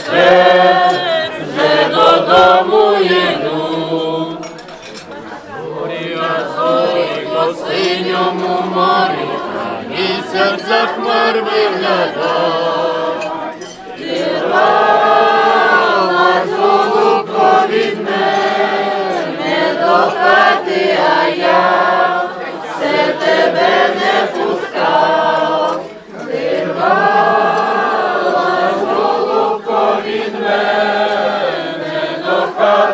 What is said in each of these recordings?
співала вже додому йду. Горіла зорі по синьому морі, місяць за хмар виглядав. Зірвала золото від мене до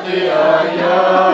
хати, а